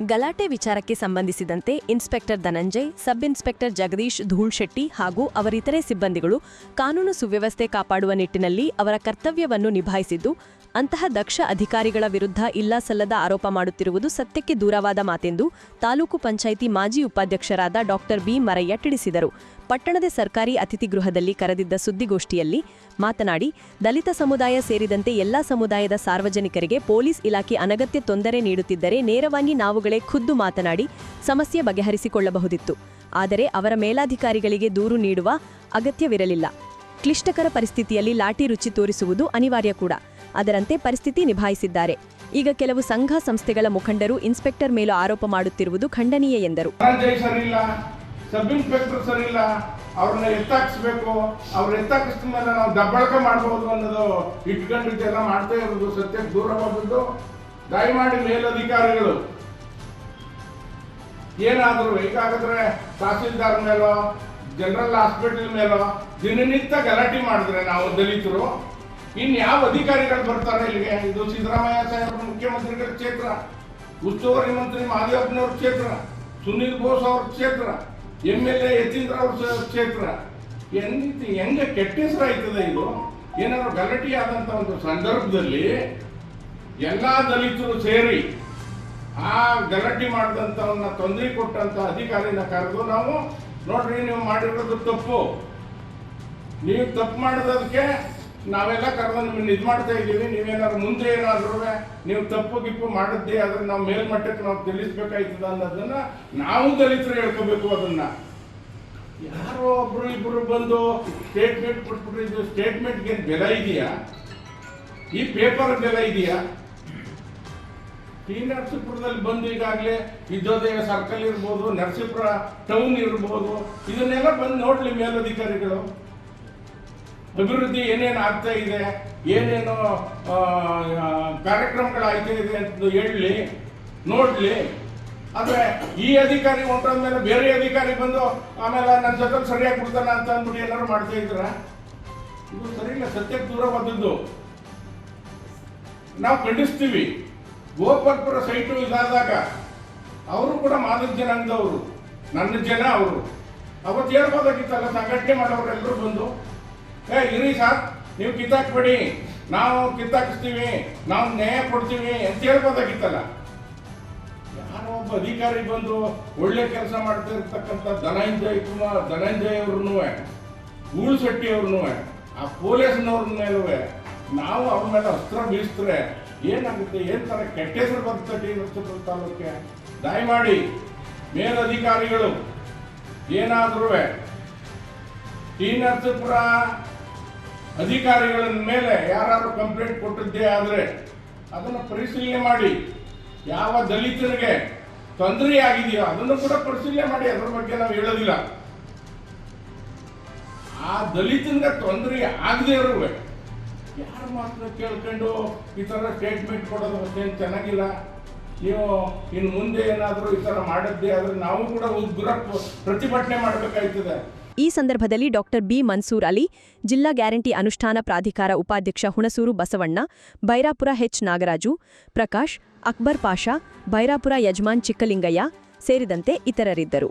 ಗಲಾಟೆ ವಿಚಾರಕ್ಕೆ ಸಂಬಂಧಿಸಿದಂತೆ inspector Dhananjay sub inspector Jagadish Dhulshetti ಹಾಗೂ ಅವರಿತರೆ ಸಿಬ್ಬಂದಿಗಳು ಕಾನೂನು ಸುವ್ಯವಸ್ಥೆ ಕಾಪಾಡುವ ನಿಟ್ಟಿನಲ್ಲಿ ಅವರ ಕರ್ತವ್ಯವನ್ನು ನಿಭಾಯಿಸಿದ್ದು, ಅಂತಹ ದಕ್ಷ ಅಧಿಕಾರಿಗಳ ವಿರುದ್ಧ ಇಲ್ಲಾಸಲ್ಲದ ಆರೋಪ ಮಾಡುತ್ತಿರುವುದು ಸತ್ಯಕ್ಕೆ ದೂರವಾದ ಮಾತೆಂದು ತಾಲೂಕು ಪಂಚಾಯಿತಿ ಮಾಜಿ ಉಪಾಧ್ಯಕ್ಷರಾದ ಡಾಕ್ಟರ್ ಬಿ ಮರಯ್ಯ ತಿಳಿಸಿದರು. ಪಟ್ಟಣದ ಸರ್ಕಾರಿ ಅತಿಥಿಗೃಹದಲ್ಲಿ ಕರೆದಿದ್ದ ಸುದ್ದಿಗೋಷ್ಠಿಯಲ್ಲಿ ಮಾತನಾಡಿ, ದಲಿತ ಸಮುದಾಯ ಸೇರಿದಂತೆ ಎಲ್ಲಾ ಸಮುದಾಯದ ಸಾರ್ವಜನಿಕರಿಗೆ ಪೊಲೀಸ್ ಇಲಾಖೆ ಅನಗತ್ಯ ತೊಂದರೆ ನೀಡುತ್ತಿದ್ದರೆ ನೇರವಾಗಿ ನಾವುಗಳೇ ಖುದ್ದು ಮಾತನಾಡಿ ಸಮಸ್ಯೆ ಬಗೆಹರಿಸಿಕೊಳ್ಳಬಹುದಿತ್ತು. ಆದರೆ ಅವರ ಮೇಲಾಧಿಕಾರಿಗಳಿಗೆ ದೂರು ನೀಡುವ ಅಗತ್ಯವಿರಲಿಲ್ಲ. ಕ್ಲಿಷ್ಟಕರ ಪರಿಸ್ಥಿತಿಯಲ್ಲಿ ಲಾಠಿ ರುಚಿ ತೋರಿಸುವುದು ಅನಿವಾರ್ಯ ಕೂಡ. ಅದರಂತೆ ಪರಿಸ್ಥಿತಿ ನಿಭಾಯಿಸಿದ್ದಾರೆ. ಈಗ ಕೆಲವು ಸಂಘ ಸಂಸ್ಥೆಗಳ ಮುಖಂಡರು ಇನ್ಸ್ಪೆಕ್ಟರ್ ಮೇಲೂ ಆರೋಪ ಮಾಡುತ್ತಿರುವುದು ಖಂಡನೀಯ ಎಂದರು. ಸಬ್ ಇನ್ಸ್ಪೆಕ್ಟರ್ ಸರಿ ಇಲ್ಲ, ಅವ್ರನ್ನ ಎತ್ತಾಕಿಸ್ಬೇಕು, ಅವ್ರ ಎತ್ತಾಕಿಸಿದ ಮೇಲೆ ನಾವು ದಬ್ಬಳಕೆ ಮಾಡಬಹುದು ಅನ್ನೋದು ಇಟ್ಕೊಂಡು ಇದೆಲ್ಲ ಮಾಡ್ತಾ ಇರೋದು ಸತ್ಯಕ್ಕೆ ದೂರ ದೂರವಾದದ್ದು ದಯಮಾಡಿ ಮೇಲಧಿಕಾರಿಗಳು, ಏನಾದರೂ ಬೇಕಾಗಿದ್ರೆ ತಹಸೀಲ್ದಾರ್ ಮೇಲೋ, ಜನರಲ್ ಹಾಸ್ಪಿಟಲ್ ಮೇಲೋ, ದಿನನಿತ್ಯ ಗಲಾಟೆ ಮಾಡಿದ್ರೆ ನಾವು ದಲಿತರು. ಇನ್ ಯಾವ ಅಧಿಕಾರಿಗಳು ಬರ್ತಾರೆ ಇಲ್ಲಿಗೆ? ಇದು ಸಿದ್ದರಾಮಯ್ಯ ಸಾಹೇಬ್ರ ಮುಖ್ಯಮಂತ್ರಿಗಳ ಕ್ಷೇತ್ರ, ಉಸ್ತುವಾರಿ ಮಂತ್ರಿ ಮಾದೇವಪ್ಪನವ್ರ ಕ್ಷೇತ್ರ, ಸುನೀಲ್ ಬೋಸ್ ಅವ್ರ ಕ್ಷೇತ್ರ. ಎಂ ಎಲ್ ಎ ಕ್ಷೇತ್ರ. ಹೆಂಗ್ ಹೆಂಗೆ ಕೆಟ್ಟ ಹೆಸರು ಆಯ್ತದೆ ಇದು? ಏನಾದ್ರು ಗಲಾಟೆ ಆದಂತ ಒಂದು ಸಂದರ್ಭದಲ್ಲಿ ಎಲ್ಲಾ ದಲಿತರು ಸೇರಿ ಆ ಗಲಾಟೆ ಮಾಡಿದಂಥವನ್ನ ತೊಂದರೆ ಕೊಟ್ಟಂತ ಅಧಿಕಾರಿನ ಕರೆದು ನಾವು, ನೋಡ್ರಿ ನೀವು ಮಾಡಿರೋದು ತಪ್ಪು. ನೀವು ತಪ್ಪು ಮಾಡೋದಕ್ಕೆ ನಾವೆಲ್ಲ ಕರೆದು ನಿಮ್ಮನ್ನ ಇದು ಮಾಡ್ತಾ ಇದ್ದೀವಿ. ನೀವೇನಾದ್ರು ಮುಂದೆ ಏನಾದ್ರೂ ನೀವು ತಪ್ಪು ಗಿಪ್ಪು ಮಾಡಿದ್ದೆ ಆದ್ರೆ ನಾವು ಮೇಲ್ಮಟ್ಟಕ್ಕೆ ನಾವು ತಿಳಿಸ್ಬೇಕಾಯ್ತದ ಅನ್ನೋದನ್ನ ನಾವು ದಲಿತರು ಹೇಳ್ಕೋಬೇಕು ಅದನ್ನ. ಯಾರೋ ಒಬ್ರು ಇಬ್ರು ಬಂದು ಸ್ಟೇಟ್ಮೆಂಟ್ ಕೊಟ್ಬಿಟ್ರೆ ಇದು ಸ್ಟೇಟ್ಮೆಂಟ್ಗೆ ಬೆಲೆ ಇದೆಯಾ? ಈ ಪೇಪರ್ ಬೆಲೆ ಇದೆಯಾ? ಟಿ ನರಸೀಪುರದಲ್ಲಿ ಬಂದು ಈಗಾಗಲೇ ವಿದ್ಯೋದಯ ಸರ್ಕಲ್ ಇರ್ಬೋದು, ನರಸೀಪುರ ಟೌನ್ ಇರ್ಬೋದು, ಇದನ್ನೆಲ್ಲ ಬಂದು ನೋಡ್ಲಿ ಮೇಲಧಿಕಾರಿಗಳು. ಅಭಿವೃದ್ಧಿ ಏನೇನು ಆಗ್ತಾ ಇದೆ ಏನೇನು ಆ, ಆ, ಕಾರ್ಯಕ್ರಮಗಳು ಆಗ್ತಾ ಇದೆ ಅಂತ ಹೇಳಲಿ ನೋಡ್ಲಿ. ಆದ್ರೆ ಈ ಅಧಿಕಾರಿ ಹೊಂಟಾದ್ಮೇಲೆ ಬೇರೆ ಅಧಿಕಾರಿ ಬಂದು ಆಮೇಲೆ ನನ್ನ ಜೊತೆ ಸರಿಯಾಗಿ ಬಿಡ್ತಾನ ಅಂತ ಅಂದ್ಬಿಟ್ಟು ಏನಾದ್ರು ಮಾಡ್ತಾ ಇದ್ರ? ಇದು ಸರಿ ಇಲ್ಲ ಸತ್ಯಕ್ಕೆ ದೂರವಾದದ್ದು. ನಾವು ಖಂಡಿಸ್ತೀವಿ. ಗೋಪಾಲ್ಪುರ ಸೈಟು ಇದಾದಾಗ ಅವರು ಕೂಡ ಮಾದಕ ಜನಾಂಗದವರು. ನನ್ನ ಜನ ಅವರು. ಅವತ್ತು ಹೇಳ್ಬೋದಾಗಿತ್ತಲ್ಲ ಸಂಘಟನೆ ಮಾಡೋರು ಎಲ್ಲರೂ ಬಂದು ಏ ಇರಿ ಸಾರ್, ನೀವು ಕಿತ್ತಾಕ್ಬೇಡಿ. ನಾವು ಕಿತ್ತಾಕಿಸ್ತೀವಿ, ನಾವು ನ್ಯಾಯ ಕೊಡ್ತೀವಿ ಅಂತ ಹೇಳ್ಬೋದಾಗಿತ್ತಲ್ಲ. ಯಾರೋ ಒಬ್ಬ ಅಧಿಕಾರಿ ಬಂದು ಒಳ್ಳೆ ಕೆಲಸ ಮಾಡ್ತಾ ಇರ್ತಕ್ಕಂಥ ಧನಂಜಯ್ ಕುಮಾರ್, ಧನಂಜಯ್ ಅವ್ರನ್ನೂ ಗೂಳು ಶೆಟ್ಟಿ ಅವ್ರನ್ನೂ ಆ ಪೊಲೀಸ್ನವ್ರ ಮೇಲೂ ನಾವು ಅವ್ರ ಮೇಲೆ ಅಸ್ತ್ರ ಬೀಸಿದ್ರೆ ಏನಾಗುತ್ತೆ, ಏನ್ ತರ ಕೆಟ್ಟ ಹೆಸರು ಬರುತ್ತೆ ಟಿ ತಾಲೂಕೆ ದಯಮಾಡಿ ಮೇಲಧಿಕಾರಿಗಳು ಏನಾದರೂ ಟಿ ನರಸೀಪುರ ಅಧಿಕಾರಿಗಳ ಮೇಲೆ ಯಾರು ಕಂಪ್ಲೇಂಟ್ ಕೊಟ್ಟಿದ್ದೇ ಆದರೆ ಅದನ್ನು ಪರಿಶೀಲನೆ ಮಾಡಿ. ಯಾವ ದಲಿತರಿಗೆ ತೊಂದರೆ ಆಗಿದೆಯೋ ಅದನ್ನು ಕೂಡ ಪರಿಶೀಲನೆ ಮಾಡಿ. ಅದರ ಬಗ್ಗೆ ನಾವು ಹೇಳೋದಿಲ್ಲ. ಆ ದಲಿತನಿಗೆ ತೊಂದರೆ ಆಗದೆ ಇರುವೆ. ಯಾರು ಮಾತ್ರ ಕೇಳ್ಕೊಂಡು ಈ ಥರ ಸ್ಟೇಟ್ಮೆಂಟ್ ಕೊಡೋದು ಅಷ್ಟೇನು ಚೆನ್ನಾಗಿಲ್ಲ. ನೀವು ಇನ್ನು ಮುಂದೆ ಏನಾದರೂ ಈ ಥರ ಮಾಡಿದ್ದೆ ಆದರೆ ನಾವು ಕೂಡ ಉಗ್ರ ಪ್ರತಿಭಟನೆ ಮಾಡಬೇಕಾಯ್ತದೆ. ಈ ಸಂದರ್ಭದಲ್ಲಿ ಡಾಕ್ಟರ್ ಬಿ ಮನ್ಸೂರ್ ಅಲಿ, ಜಿಲ್ಲಾ ಗ್ಯಾರಂಟಿ ಅನುಷ್ಠಾನ ಪ್ರಾಧಿಕಾರ ಉಪಾಧ್ಯಕ್ಷ ಹುಣಸೂರು ಬಸವಣ್ಣ, ಬೈರಾಪುರ ಹೆಚ್ ನಾಗರಾಜು, ಪ್ರಕಾಶ್, ಅಕ್ಬರ್ ಪಾಷಾ, ಬೈರಾಪುರ ಯಜಮಾನ್ ಚಿಕ್ಕಲಿಂಗಯ್ಯ ಸೇರಿದಂತೆ ಇತರರಿದ್ದರು.